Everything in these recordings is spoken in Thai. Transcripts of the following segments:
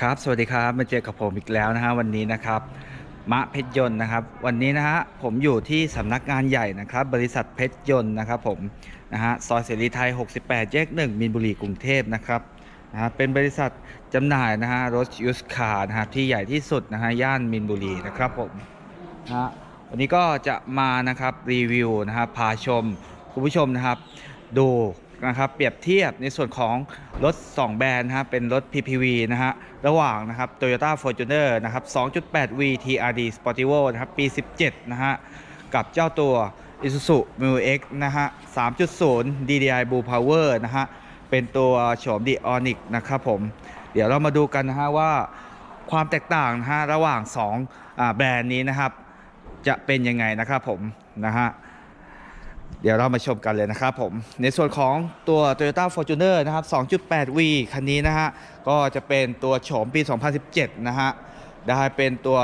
ครับสวัสดีครับมาเจอกับผมอีกแล้วนะฮะวันนี้นะครับมะเพชรยนต์นะครับ วันนี้นะฮะผมอยู่ที่สำนักงานใหญ่นะครับ บริษัทเพชรยนต์นะครับผมนะฮะซอยเสรีไทย 68แยกหนึ่งมีนบุรีกรุงเทพนะครับนะฮะเป็นบริษัทจำหน่ายนะฮะรถยูสคาร์นะฮะที่ใหญ่ที่สุดนะฮะย่านมีนบุรีนะครับผมนะฮะวันนี้ก็จะมานะครับรีวิวนะครับพาชมคุณผู้ชมนะครับ ดู นะครับเปรียบเทียบในส่วนของรถ 2 แบรนด์นะฮะเป็นรถ PPV นะฮะระหว่างนะครับ Toyota Fortuner นะครับ 2.8V TRD Sportivo นะครับปี 17 นะฮะกับเจ้าตัว Isuzu m u X นะฮะ 3.0 DDI Blue Power นะฮะเป็นตัวโฉม d i o n i c นะครับผม เดี๋ยวเรามาดูกันนะฮะว่าความแตกต่างนะฮะระหว่าง2อ่าแบรนด์นี้นะครับ จะเป็นยังไงนะครับผมนะฮะ เดี๋ยวเรามาชมกันเลยนะครับผม ในส่วนของตัว Toyota Fortuner นะครับ 2.8V คันนี้นะฮะ ก็จะเป็นตัวโฉมปี 2017 นะฮะ ได้เป็นตัว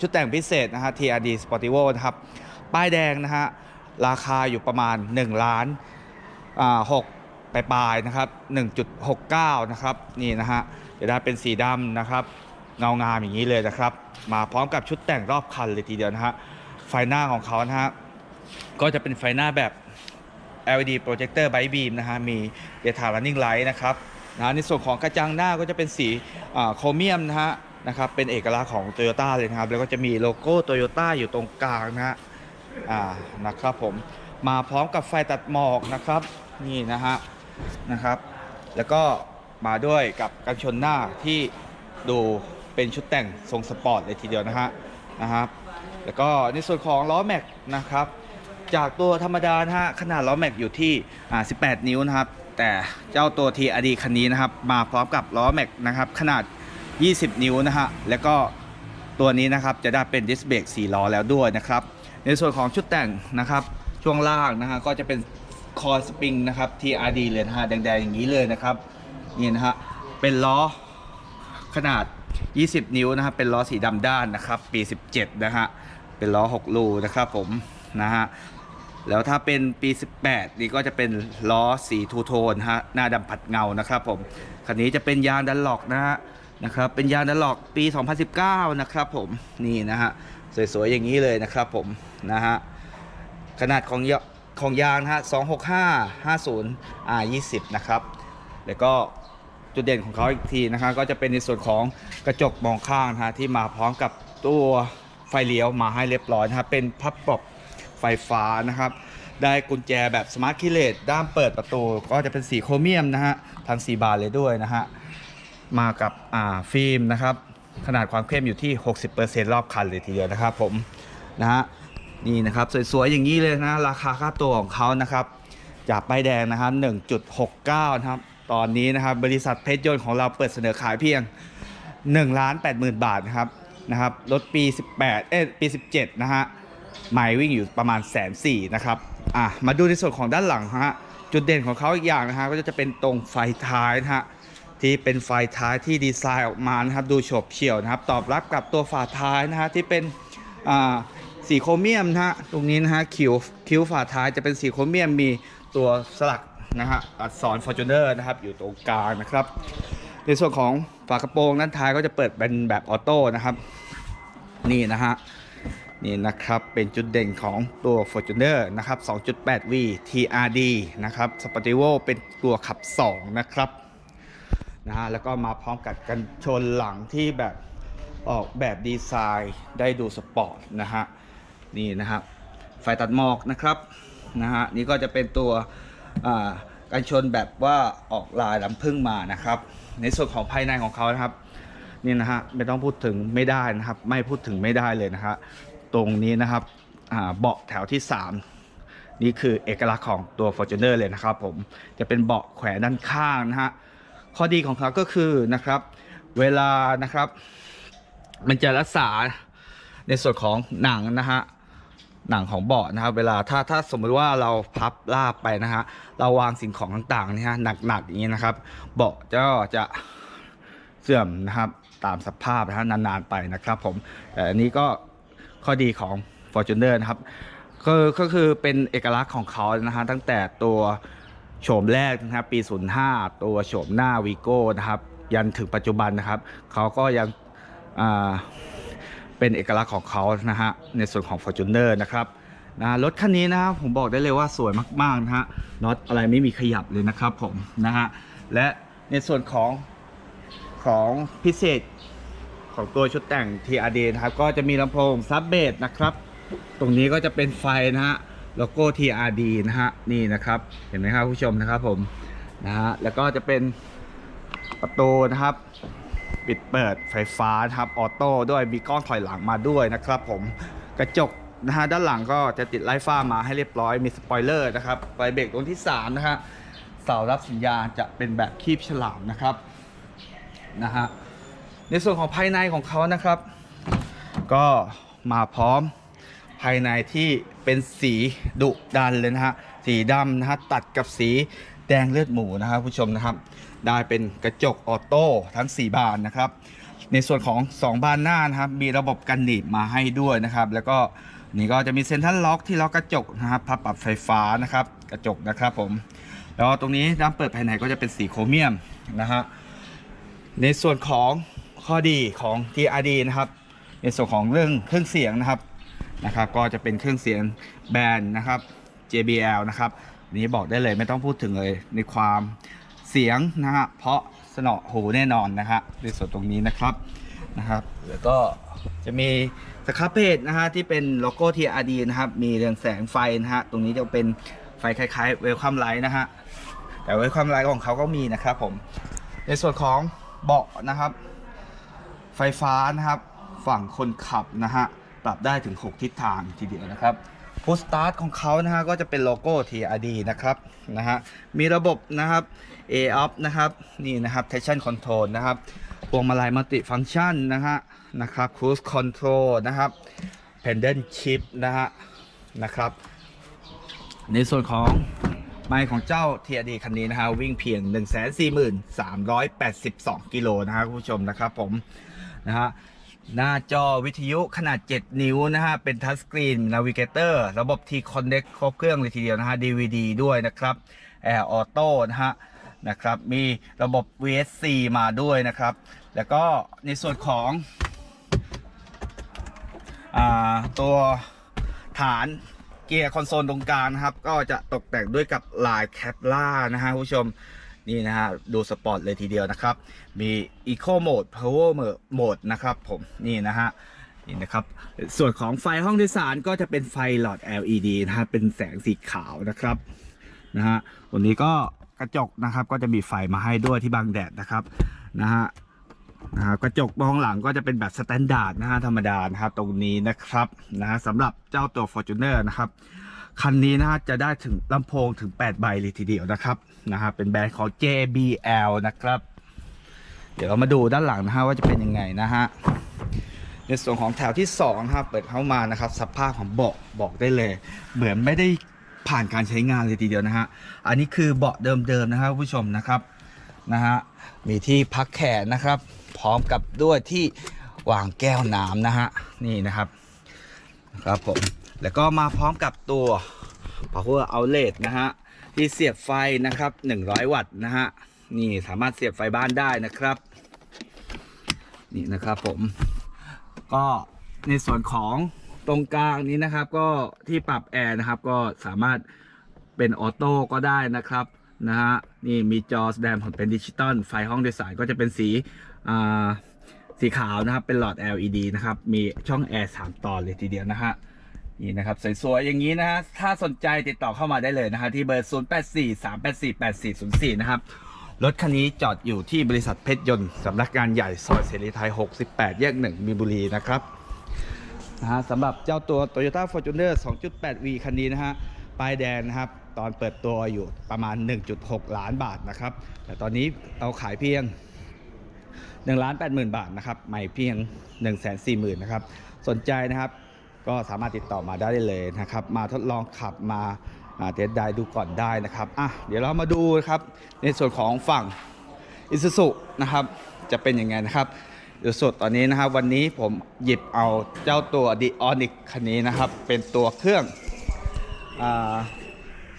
ชุดแต่งพิเศษนะฮะ TRD Sportivo นะครับ ป้ายแดงนะฮะ ราคาอยู่ประมาณ 1 ล้านอ่า6ปลายๆนะครับ 1.69 นะครับ นี่นะฮะ จะได้เป็นสีดำนะครับ เงางามอย่างนี้เลยนะครับ มาพร้อมกับชุดแต่งรอบคันเลยทีเดียวนะฮะ ไฟหน้าของเขานะฮะ ก็จะเป็นไฟหน้าแบบ LED projector by beam นะฮะ มี daytime running light นะครับนะในส่วนของกระจังหน้าก็จะเป็นสีโครเมียมนะฮะนะครับ เป็นเอกลักษณ์ของ Toyota เลยนะครับ แล้วก็จะมีโลโก้ Toyota อยู่ตรงกลางนะฮะอ่านะครับผม มาพร้อมกับไฟตัดหมอกนะครับ นี่นะฮะนะครับ แล้วก็มาด้วยกับกันชนหน้าที่ดูเป็นชุดแต่งทรงสปอร์ตเลยทีเดียวนะฮะนะครับ แล้วก็ในส่วนของล้อแม็กนะครับ จากตัวธรรมดานะฮะขนาดล้อแม็กอยู่ที่อ่า18 นิ้วนะครับ แต่เจ้าตัว TRD คันนี้นะครับ มาพร้อมกับล้อแม็กนะครับขนาด 20 นิ้วนะฮะแล้วก็ตัวนี้นะครับจะได้เป็นดิสเบรก4ล้อแล้วด้วยนะครับ ในส่วนของชุดแต่งนะครับ ช่วงล่างนะฮะก็จะเป็นคอสปริงนะครับ TRD เลยนะฮะแดงๆอย่างนี้เลยนะครับนี่นะฮะเป็นล้อขนาด 20 นิ้วนะครับเป็นล้อสีดำด้านนะครับ ปี 17 นะฮะเป็นล้อ 6 ลูนะครับผมนะฮะ แล้วถ้าเป็นปี 18 นี่ก็จะเป็นล้อสีทูโทนฮะหน้าดำผัดเงานะครับผมคันนี้จะเป็นยางดันหลอกนะฮะนะครับเป็นยางดันหลอกปี 2019 นะครับผมนี่นะฮะสวยๆอย่างนี้เลยนะครับผมนะฮะขนาดของยของยางนะฮะ265 50 R 20 นะครับแล้วก็จุดเด่นของเขาอีกทีนะครับก็จะเป็นในส่วนของกระจกมองข้างนะฮะที่มาพร้อมกับตัวไฟเลี้ยวมาให้เรียบร้อยนะครับเป็นพับปรบ ไฟฟ้านะครับ ได้กุญแจแบบสมาร์ทคีเลสด้ามเปิดประตูก็จะเป็นสีโครเมียมนะฮะทั้งสีบานเลยด้วยนะฮะมากับอ่าฟิล์มนะครับ ขนาดความเข้มอยู่ที่ 60%รอบคันเลยทีเดียวนะครับผมนะฮะนี่นะครับสวยๆอย่างนี้เลยนะราคาค่าตัวของเขานะครับ จากป้ายแดงนะครับ 1.69 นะครับ ตอนนี้นะครับบริษัทเพชรยนต์ของเราเปิดเสนอขายเพียง1ล้าน80,000 บาทนะครับนะครับรถปี 18 เอ้ยปี 17 นะฮะ ไมล์วิ่งอยู่ประมาณแสนสี่นะครับอะมาดูในส่วนของด้านหลังฮะจุดเด่นของเขาอีกอย่างนะฮะก็จะเป็นตรงไฟท้ายนะฮะที่เป็นไฟท้ายที่ดีไซน์ออกมานะครับดูโฉบเฉี่ยวนะครับ ตอบรับกับตัวฝาท้ายนะฮะที่เป็นอ่าสีโครเมียมนะฮะตรงนี้นะฮะคิ้วคิ้วฝาท้ายจะเป็นสีโครเมียมมีตัวสลักนะฮะอักษร Fortuner นะครับอยู่ตรงกลางนะครับ ในส่วนของฝากระโปรงด้านท้ายก็จะเปิดเป็นแบบออโต้นะครับ นี่นะฮะ นี่นะครับ เป็นจุดเด่นของตัว Fortuner นะครับ 2.8V TRD นะครับ Sportivo เป็นตัวขับ 2 นะครับนะฮะแล้วก็มาพร้อมกับกันชนหลังที่แบบออกแบบดีไซน์ได้ดูสปอร์ตนะฮะนี่นะครับไฟตัดหมอกนะครับนะฮะนี่ก็จะเป็นตัวกันชนแบบว่าออกลายลำพึ่งมานะครับ ในส่วนของภายในของเขานะครับนี่นะฮะไม่ต้องพูดถึงไม่ได้นะครับ ไม่พูดถึงไม่ได้เลยนะฮะ ตรงนี้นะครับเบาะแถวที่ 3 นี่คือเอกลักษณ์ของตัว Fortuner เลยนะครับผมจะเป็นเบาะแขวนด้านข้างนะฮะข้อดีของเขาก็คือนะครับ เวลานะครับ มันจะรักษาในส่วนของหนังนะฮะหนังของเบาะนะครับ เวลาถ้าถ้าสมมติว่าเราพับลาบไปนะฮะเราวางสิ่งของต่างๆเนี่ยฮะหนักๆอย่างนี้นะครับ เบาะก็จะเสื่อมนะครับตามสภาพนะฮะนานๆไปนะครับ ผมแต่อันนี้ก็ ข้อดีของ Fortuner นะครับก็ก็คือเป็นเอกลักษณ์ของเขานะฮะตั้งแต่ตัวโฉมแรกนะครับปี 05 ตัวโฉมหน้าวีโก้นะครับยันถึงปัจจุบันนะครับเขาก็ยังเป็นเอกลักษณ์ของเขานะฮะในส่วนของ Fortuner นะครับนะรถคันนี้นะครับผมบอกได้เลยว่าสวยมาก ๆ นะฮะน็อตอะไรไม่มีขยับเลยนะครับผมนะฮะและในส่วนของของพิเศษ ของตัวชุดแต่ง TRD นะครับ ก็จะมีลำโพงซับเบสนะครับ ตรงนี้ก็จะเป็นไฟนะฮะโลโก้ TRD นะฮะนี่นะครับ เห็นไหมครับผู้ชมนะครับผมนะฮะแล้วก็จะเป็นประตูนะครับ ปิดเปิดไฟฟ้านะครับออโต้ด้วยมีกล้องถอยหลังมาด้วยนะครับ ผมกระจกนะฮะด้านหลังก็จะติดไลท์ฟ้ามาให้เรียบร้อยมีสปอยเลอร์นะครับไฟเบรกตรงที่3นะฮะเสารับสัญญาณจะเป็นแบบคีบฉลามนะครับนะฮะ ในส่วนของภายในของเขานะครับ ก็มาพร้อมภายในที่เป็นสีดุดันเลยนะฮะสีดำนะฮะตัดกับสีแดงเลือดหมูนะครับผู้ชมนะครับ ได้เป็นกระจกออโต้ทั้ง 4 บานนะครับ ในส่วนของ 2 บานหน้านะครับ มีระบบกันหนีบมาให้ด้วยนะครับ แล้วก็นี่ก็จะมีเซ็นทรัลล็อกที่ล็อกกระจกนะครับพับปรับไฟฟ้านะครับ กระจกนะครับผม แล้วตรงนี้ด้านเปิดภายในก็จะเป็นสีโครเมียมนะฮะในส่วนของ ข้อดีของ TRD นะครับ ในส่วนของเรื่องเครื่องเสียงนะครับนะครับ ก็จะเป็นเครื่องเสียงแบรนด์นะครับ JBL นะครับนนี้บอกได้เลยไม่ต้องพูดถึงเลยในความเสียงนะฮะเพราะสนอหูแน่นอนนะฮะในส่วนตรงนี้นะครับนะครับ แล้วก็จะมีสครับเพจนะฮะที่เป็นโลโก้ TRD นะครับ มีเรืองแสงไฟนะฮะตรงนี้จะเป็นไฟคล้ายๆเวลคัมไลท์นะฮะแต่เวลคัมไลท์ของเขาก็มีนะครับผมในส่วนของเบาะนะครับ ไฟฟ้านะครับ ฝั่งคนขับนะฮะปรับได้ถึง 6 ทิศทางทีเดียวนะครับพุชสตาร์ทของเขานะฮะก็จะเป็นโลโก้ TRD นะครับนะฮะมีระบบนะครับ A off นะครับนี่นะครับ traction control นะครับพวงมาลัยมัลติฟังชันนะฮะนะครับ cruise control นะครับ pendant shift นะฮะนะครับ ในส่วนของไมล์ของเจ้า TRD คันนี้นะฮะวิ่งเพียง 143,82 กิโลนะฮะคุณผู้ชมนะครับผม นะฮะหน้าจอวิทยุขนาด 7 นิ้วนะฮะ เป็นทัชสกรีนนาวิเกเตอร์ระบบ T-Connect ครบเครื่องเลยทีเดียวนะฮะ DVD ด้วยนะครับ Air Auto นะฮะนะครับมีระบบ VSC มาด้วยนะครับ แล้วก็ในส่วนของอตัวฐานเกียร์คอนโซลตรงกลางนะครับ ก็จะตกแต่งด้วยกับลายแคปล่านะฮะผู้ชม นี่นะฮะดูสปอร์ตเลยทีเดียวนะครับ มี Eco Mode Power Mode นะครับผมนี่นะฮะนี่นะครับส่วนของไฟห้องโดยสารก็จะเป็นไฟหลอด LED นะฮะเป็นแสงสีขาวนะครับนะฮะตัวนี้ก็กระจกนะครับก็จะมีไฟมาให้ด้วยที่บังแดดนะครับนะฮะนะครับกระจกมองหลังก็จะเป็นแบบสแตนดาร์ดนะฮะธรรมดานะครับตรงนี้นะครับนะฮะสำหรับเจ้าตัว Fortuner นะครับ คันนี้นะฮะจะได้ถึงลำโพงถึง 8 ใบเลยทีเดียวนะครับนะฮะเป็นแบรนด์ของ JBL นะครับ เดี๋ยวเรามาดูด้านหลังนะฮะว่าจะเป็นยังไงนะฮะในส่วนของแถวที่2นะครับเปิดเข้ามานะครับสภาพของเบาะบอกได้เลย เหมือนไม่ได้ผ่านการใช้งานเลยทีเดียวนะฮะอันนี้คือเบาะเดิมๆนะครับผู้ชมนะครับนะฮะมีที่พักแขนนะครับ พร้อมกับด้วยที่วางแก้วน้ำนะฮะนี่นะครับครับผมแล้วก็มาพร้อมกับตัว power outlet นะฮะที่เสียบไฟนะครับ 100 วัตต์นะฮะนี่สามารถเสียบไฟบ้านได้นะครับ นี่นะครับผม ก็ในส่วนของตรงกลางนี้นะครับ ก็ที่ปรับแอร์นะครับ ก็สามารถเป็นออโต้ก็ได้นะครับนะฮะนี่มีจอแสดงผลเป็นดิจิตอลไฟห้องโดยสารก็จะเป็นสีสีขาวนะครับ เป็นหลอด LED นะครับ มีช่องแอร์3ตอนเลยทีเดียวนะฮะ นี่นะครับสวยๆอย่างนี้นะฮะถ้าสนใจติดต่อเข้ามาได้เลยนะฮะที่เบอร์ 0843848404 นะครับ รถคันนี้จอดอยู่ที่บริษัทเพชรยนต์สำนักงานใหญ่ซอยเสรีไทย 68 แยก 1 มีบุรีนะครับนะฮะสำหรับเจ้าตัว Toyota Fortuner 2.8V คันนี้นะฮะป้ายแดงนะครับ ตอนเปิดตัวอยู่ประมาณ 1.6 ล้านบาทนะครับ แต่ตอนนี้เราขายเพียง1ล้าน80,000 บาทนะครับ ใหม่เพียง 140,000 นะครับ สนใจนะครับ ก็สามารถติดต่อมาได้เลยนะครับ มาทดลองขับมาเทสได้ดูก่อนได้นะครับอะเดี๋ยวเรามาดูครับในส่วนของฝั่งอิซูซุนะครับจะเป็นยังไงนะครับเดี๋ยวสดตอนนี้นะครับ วันนี้ผมหยิบเอาเจ้าตัว d ีออนิกคันนี้นะครับ เป็นตัวเครื่อง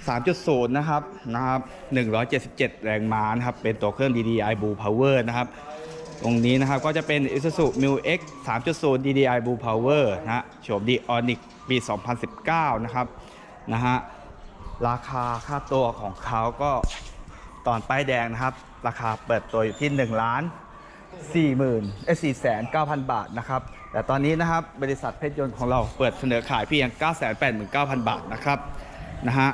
3.0 นะครับนะครับ 177 แรงม้านะครับ เป็นตัวเครื่อง DDI Blue Power นะครับ ตรงนี้นะครับก็จะเป็น Isuzu Mu X 3.0 DDI Blue Power นะฮะโฉม Dionic ปี 2019 นะครับนะฮะราคาค่าตัวของเขาก็ตอนป้ายแดงนะครับ ราคาเปิดตัวอยู่ที่1ล้าน4หมื่นเอ้4แสน9,000 บาทนะครับ แต่ตอนนี้นะครับบริษัทเพชรยนต์ของเราเปิดเสนอขายเพียง 989,000 บาทนะครับนะฮะ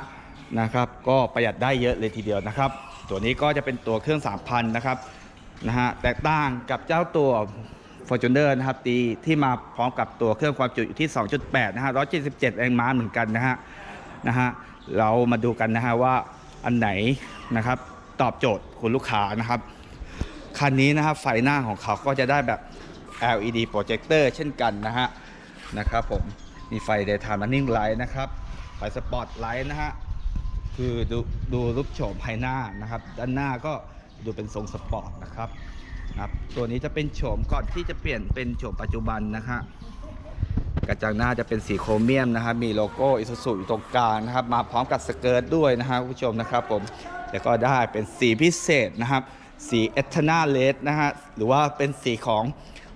นะครับ ก็ประหยัดได้เยอะเลยทีเดียวนะครับ ตัวนี้ก็จะเป็นตัวเครื่อง 3,000 นะครับ นะฮะแตกต่างกับเจ้าตัว Fortuner นะครับตีที่มาพร้อมกับตัวเครื่องความจุอยู่ที่ 2.8 นะฮะ 177 แรงม้าเหมือนกันนะฮะนะฮะเรามาดูกันนะฮะว่าอันไหนนะครับตอบโจทย์คุณลูกค้านะครับ คันนี้นะครับไฟหน้าของเขาก็จะได้แบบ LED projector เช่นกันนะฮะนะครับผมมีไฟ daytime running light นะครับ ไฟสปอตไลท์นะฮะคือดูดูรูปโฉมภายหน้านะครับ ด้านหน้าก็ ดูเป็นทรงสปอร์ตนะครับนะครับ ตัวนี้จะเป็นโฉมก่อนที่จะเปลี่ยนเป็นโฉมปัจจุบันนะฮะกระจังหน้าจะเป็นสีโครเมียมนะครับมีโลโก้อิซูซุอยู่ตรงกลางนะครับ มาพร้อมกับสเกิร์ตด้วยนะฮะคุณผู้ชมนะครับผมแล้วก็ได้เป็นสีพิเศษนะครับ สีเอทนาเลสนะฮะหรือว่าเป็นสีของ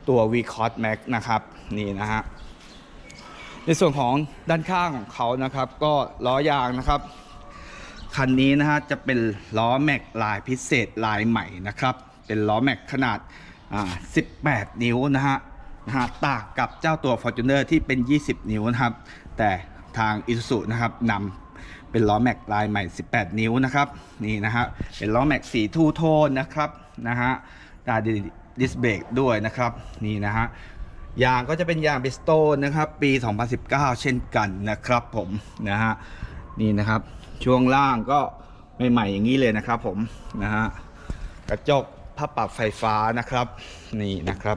ตัว v c o t Max นะครับนี่นะฮะในส่วนของด้านข้างของเขานะครับ ก็ล้อยางนะครับ คันนี้นะฮะจะเป็นล้อแม็กลายพิเศษลายใหม่นะครับ เป็นล้อแม็กขนาดอ่า18 นิ้วนะฮะนะฮะต่างกับเจ้าตัว Fortuner ที่เป็น 20 นิ้วนะครับ แต่ทาง Isuzu นะครับนำเป็นล้อแม็กลายใหม่ 18 นิ้วนะครับนี่นะฮะเป็นล้อแม็กสีทูโทนนะครับนะฮะได้ดิสเบรกด้วยนะครับนี่นะฮะยางก็จะเป็นยางบิสโตนนะครับ ปี 2019 เช่นกันนะครับผมนะฮะนี่นะครับ ช่วงล่างก็ใหม่ๆอย่างนี้เลยนะครับผมนะฮะกระจกพับปรับไฟฟ้านะครับนี่นะครับ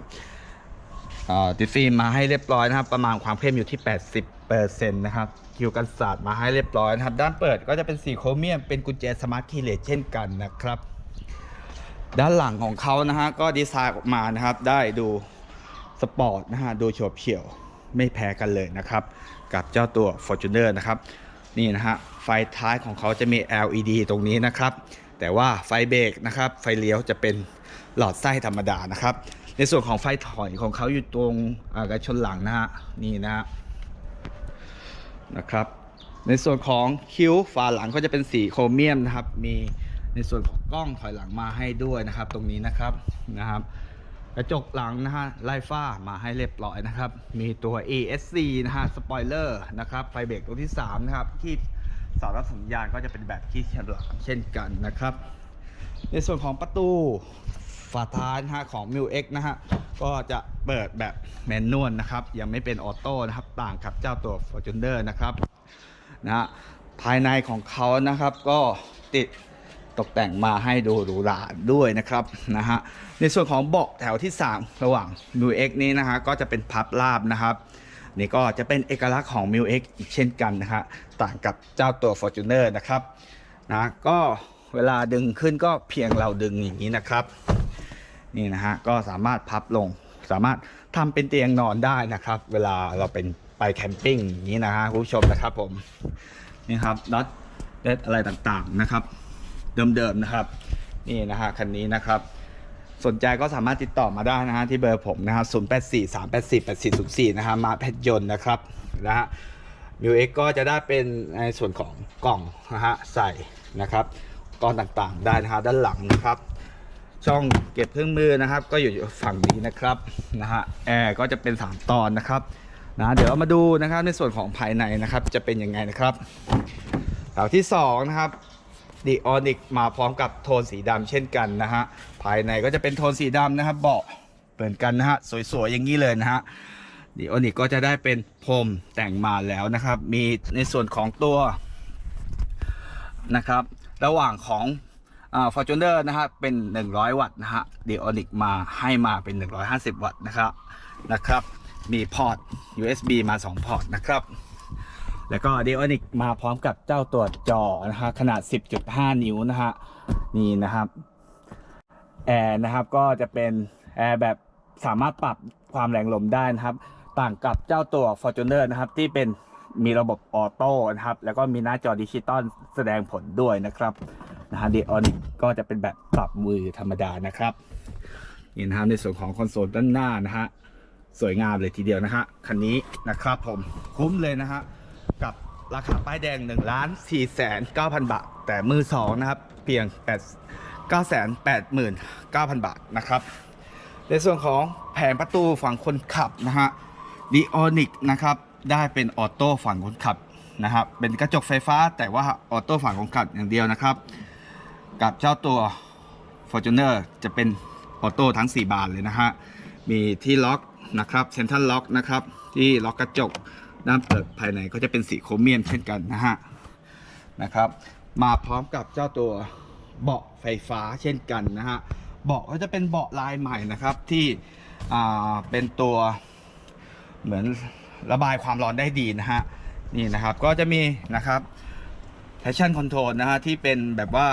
ติดฟิล์มมาให้เรียบร้อยนะครับ ประมาณความเข้มอยู่ที่ 80%นะครับคิวกันศาสตร์มาให้เรียบร้อยนะครับ ด้านเปิดก็จะเป็นสีโครเมียมเป็นกุญแจสมาร์ทคีย์เลสเช่นกันนะครับ ด้านหลังของเขานะฮะก็ดีไซน์ออกมานะครับ ได้ดูสปอร์ตนะฮะดูโฉบเฉี่ยวไม่แพ้กันเลยนะครับ กับเจ้าตัว Fortuner นะครับ นี่นะฮะไฟท้ายของเขาจะมี LED ตรงนี้นะครับ แต่ว่าไฟเบรกนะครับ ไฟเลี้ยวจะเป็นหลอดไส้ธรรมดานะครับ ในส่วนของไฟถอยของเขาอยู่ตรงกระชนหลังนะฮะนี่นะฮะนะครับ ในส่วนของคิ้วฝาหลังก็จะเป็นสีโครเมียมนะครับ มีในส่วนของกล้องถอยหลังมาให้ด้วยนะครับ ตรงนี้นะครับนะครับ กระจกหลังนะฮะไล่ฟ้ามาให้เรียบร้อยนะครับ มีตัว ESC นะฮะสปอยเลอร์นะครับไฟเบรกตัวที่ 3 นะครับ ที่เสารับสัญญาณก็จะเป็นแบบที่ฉลามเช่นกันนะครับ ในส่วนของประตูฝาท้ายนะฮะของ m i l X นะฮะก็จะเปิดแบบแมนนวลนะครับ ยังไม่เป็นออโต้นะครับ ต่างกับเจ้าตัว Fortuner นะครับนะฮะภายในของเขานะครับก็ติด ตกแต่งมาให้ดูหรูหราด้วยนะครับนะฮะในส่วนของเบาะแถวที่ 3 ระหว่าง m ิ X นี้นะฮะก็จะเป็นพับราบนะครับนี่ก็จะเป็นเอกลักษณ์ของ m ิ X อีกเช่นกันนะฮะต่างกับเจ้าตัว Fortuner นะครับนะก็เวลาดึงขึ้นก็เพียงเราดึงอย่างนี้นะครับนี่นะฮะก็สามารถพับลง สามารถทำเป็นเตียงนอนได้นะครับ เวลาเราเป็นไปแคมปิ้งอย่างนี้นะฮะคุณผู้ชมนะครับผมนี่ครับน็อตเล็ดอะไรต่างๆนะครับ เดิมๆนะครับ นี่นะฮะคันนี้นะครับ สนใจก็สามารถติดต่อมาได้นะฮะที่เบอร์ผมนะฮะ0 8 4 3 8 4 8 4 0 4นะฮะมาเพชรยนต์นะครับนะฮะมิวเอ็กก็จะได้เป็นในส่วนของกล่องนะฮะใส่นะครับก้อนต่างๆได้นะฮะด้านหลังนะครับ ช่องเก็บเครื่องมือนะครับ ก็อยู่ฝั่งนี้นะครับนะฮะแอร์ก็จะเป็น 3 ตอนนะครับนะเดี๋ยวมาดูนะครับในส่วนของภายในนะครับจะเป็นยังไงนะครับแถวที่สองนะครับ ดีออนิกมาพร้อมกับโทนสีดำเช่นกันนะฮะ ภายในก็จะเป็นโทนสีดำนะครับเบาะเหมือนกันนะฮะ สวยๆ อย่างนี้เลยนะฮะดีออนิกก็จะได้เป็นพรมแต่งมาแล้วนะครับ มีในส่วนของตัวนะครับ ระหว่างของฟอร์จูเนอร์นะฮะเป็น 100 วัตต์นะฮะดีออนิกมาให้มาเป็น 150 วัตต์นะครับนะครับ มีพอร์ต USB มา 2 พอร์ตนะครับ แล้วก็ดีออนิกมาพร้อมกับเจ้าตัวจอนะฮะขนาด 10.5 นิ้วนะฮะนี่นะครับแอร์นะครับก็จะเป็นแอร์แบบสามารถปรับความแรงลมได้นะครับ ต่างกับเจ้าตัว Fortuner นะครับ ที่เป็นมีระบบออโต้นะครับ แล้วก็มีหน้าจอดิจิตอลแสดงผลด้วยนะครับนะฮะเดออนิกก็จะเป็นแบบปรับมือธรรมดานะครับนี่นะครับในส่วนของคอนโซลด้านหน้านะฮะสวยงามเลยทีเดียวนะฮะคันนี้นะครับผมคุ้มเลยนะฮะ ราคาป้ายแดง1ล้าน4แสน9,000บาท แต่มือสองนะครับ เพียง8 9 8 9 0 0 0บาทนะครับ ในส่วนของแผงประตูฝั่งคนขับนะฮะดีออนิกนะครับ ได้เป็นออโต้ฝั่งคนขับนะครับ เป็นกระจกไฟฟ้าแต่ว่าออโต้ฝั่งคนขับอย่างเดียวนะครับ กับเจ้าตัว Fortuner จะเป็นออโต้ทั้ง 4 บานเลยนะฮะ มีที่ล็อกนะครับเซนทรัลล็อกนะครับ ที่ล็อกกระจก ด้านเปิดภายในก็จะเป็นสีโครเมียมเช่นกันนะฮะนะครับ มาพร้อมกับเจ้าตัวเบาะไฟฟ้าเช่นกันนะฮะเบาะก็จะเป็นเบาะลายใหม่นะครับที่เป็นตัวเหมือนระบายความร้อนได้ดีนะฮะนี่นะครับก็จะมีนะครับ traction control นะฮะที่เป็นแบบว่า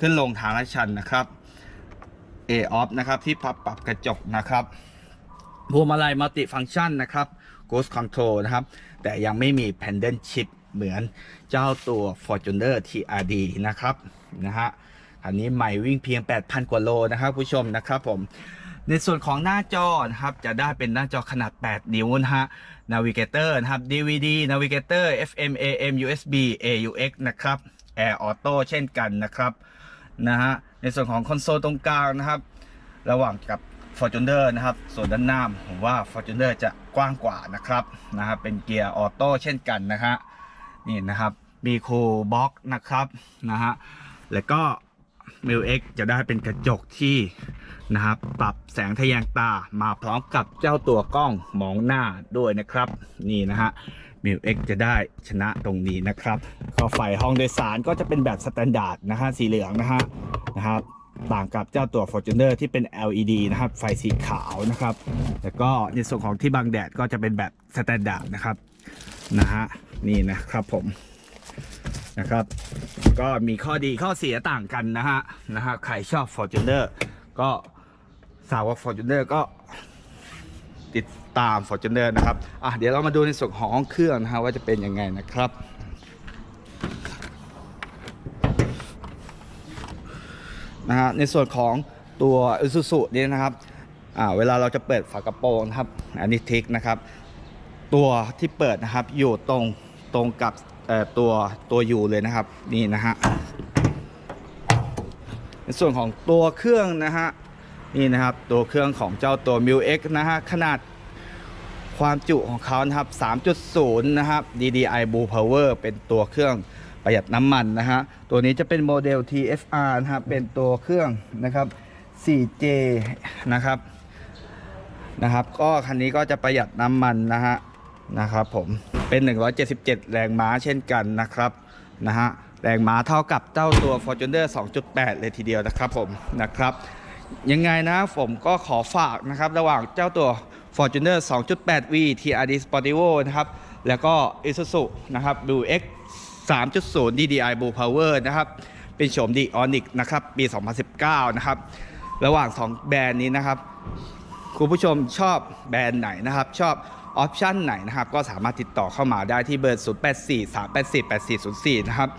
ขึ้นลงทางลาดชันนะครับ A off นะครับที่ปรับปรับกระจกนะครับพวงมาลัยมัลติฟัง c t ชันนะครับ Ghost Control นะครับ แต่ยังไม่มี Pendant Chip เหมือนเจ้าตัว Fortuner TRD นะครับนะฮะอันนี้ใหม่วิ่งเพียง 8,000 กว่าโลนะครับผู้ชมนะครับผมในส่วนของหน้าจอนะครับจะได้เป็นหน้าจอขนาด 8 นิ้วนะฮะ Navigator นะครับ DVD Navigator FM AM USB AUX นะครับ Air Auto เช่นกันนะครับนะฮะในส่วนของคอนโซลตรงกลางนะครับ ระหว่างกับ Fortuner นะครับ ส่วนด้านหน้าผมว่า Fortuner จะกว้างกว่านะครับนะครับเป็นเกียร์ออโต้เช่นกันนะฮะนี่นะครับมีโคลบ็อกนะครับนะฮะแล้วก็ m i l X จะได้เป็นกระจกที่นะครับปรับแสงทะแยงตามาพร้อมกับเจ้าตัวกล้องมองหน้าด้วยนะครับ นี่นะฮะ m i l X จะได้ชนะตรงนี้นะครับ ก็ไฟห้องโดยสารก็จะเป็นแบบสแตนดาร์ดนะฮะสีเหลืองนะฮะนะครับ ต่างกับเจ้าตัว Fortuner ที่เป็น LED นะครับ ไฟสีขาวนะครับ แล้วก็ในส่วนของที่บังแดดก็จะเป็นแบบสแตนดาร์ดนะครับนะฮะนี่นะครับผมนะครับ ก็มีข้อดีข้อเสียต่างกันนะฮะนะฮะใครชอบ Fortuner ก็สาวก Fortuner ก็ติดตาม Fortuner นะครับ อะเดี๋ยวเรามาดูในส่วนของเครื่องนะฮะว่าจะเป็นยังไงนะครับ นะฮะในส่วนของตัว Isuzu นี่นะครับเวลาเราจะเปิดฝากระโปรงนะครับอันนี้ทิกนะครับ ตัวที่เปิดนะครับอยู่ตรงตรงกับตัวตัวยูเลยนะครับนี่นะฮะในส่วนของตัวเครื่องนะฮะนี่นะครับตัวเครื่องของเจ้าตัว m i u X นะฮะขนาดความจุของเขานะครับ 3.0 นะครับ DDI Blue Power เป็นตัวเครื่อง ประหยัดน้ำมันนะฮะ ตัวนี้จะเป็นโมเดล TFR นะครับเป็นตัวเครื่องนะครับ 4J นะครับ นะครับ ก็คันนี้ก็จะประหยัดน้ำมันนะฮะ นะครับผม เป็น 177 แรงม้าเช่นกันนะครับ นะฮะ แรงม้าเท่ากับเจ้าตัว Fortuner 2.8 เลยทีเดียวนะครับผม นะครับ ยังไงนะผมก็ขอฝากนะครับ ระหว่างเจ้าตัว Fortuner 2.8V TRD Sportivo นะครับ แล้วก็ Isuzu นะครับ Blue X 3.0 DDI Blue Power นะครับ เป็นโฉมดีออนิกนะครับ ปี 2019 นะครับ ระหว่าง 2 แบรนด์นี้นะครับ คุณผู้ชมชอบแบรนด์ไหนนะครับ ชอบออปชันไหนนะครับ ก็สามารถติดต่อเข้ามาได้ที่เบอร์ 0843848404 นะครับ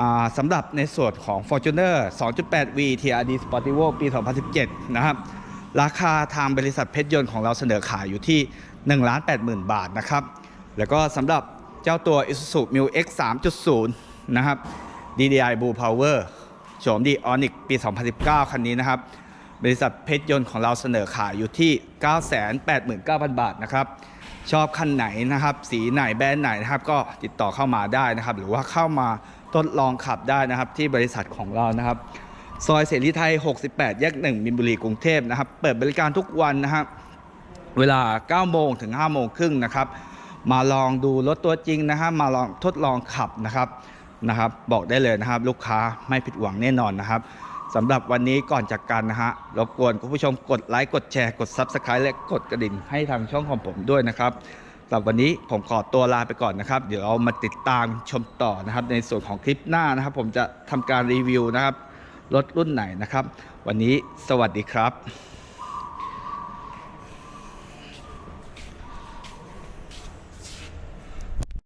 อ่าสำหรับในส่วนของ Fortuner 2.8V TRD Sportivo ปี 2017 นะครับ ราคาทางบริษัทเพชรยนต์ของเราเสนอขายอยู่ที่ 1 8 0 0 0 0 บาทนะครับ แล้วก็สำหรับ เจ้าตัว Isuzu Mu X 3.0 นะครับ DDI Blue Power โฉมดีออนิกปี 2019 คันนี้นะครับ บริษัทเพชรยนต์ของเราเสนอขายอยู่ที่ 989,000 บาทนะครับ ชอบคันไหนนะครับ สีไหนแบรนด์ไหนนะครับ ก็ติดต่อเข้ามาได้นะครับ หรือว่าเข้ามาทดลองขับได้นะครับที่บริษัทของเรานะครับ ซอยเสรีไทย 68 แยก 1 มินบุรีกรุงเทพนะครับ เปิดบริการทุกวันนะครับเวลา 9 โมงถึง 5 โมงครึ่งนะครับ มาลองดูรถตัวจริงนะครับมาลองทดลองขับนะครับนะครับ บอกได้เลยนะครับ ลูกค้าไม่ผิดหวังแน่นอนนะครับสำหรับวันนี้ก่อนจากกันนะฮะรบกวนคุณผู้ชมกดไลค์กดแชร์กด Subscribe และกดกระดิ่งให้ทางช่องของผมด้วยนะครับสำหรับวันนี้ผมขอตัวลาไปก่อนนะครับ เดี๋ยวเรามาติดตามชมต่อนะครับ ในส่วนของคลิปหน้านะครับ ผมจะทำการรีวิวนะครับรถรุ่นไหนนะครับ วันนี้สวัสดีครับ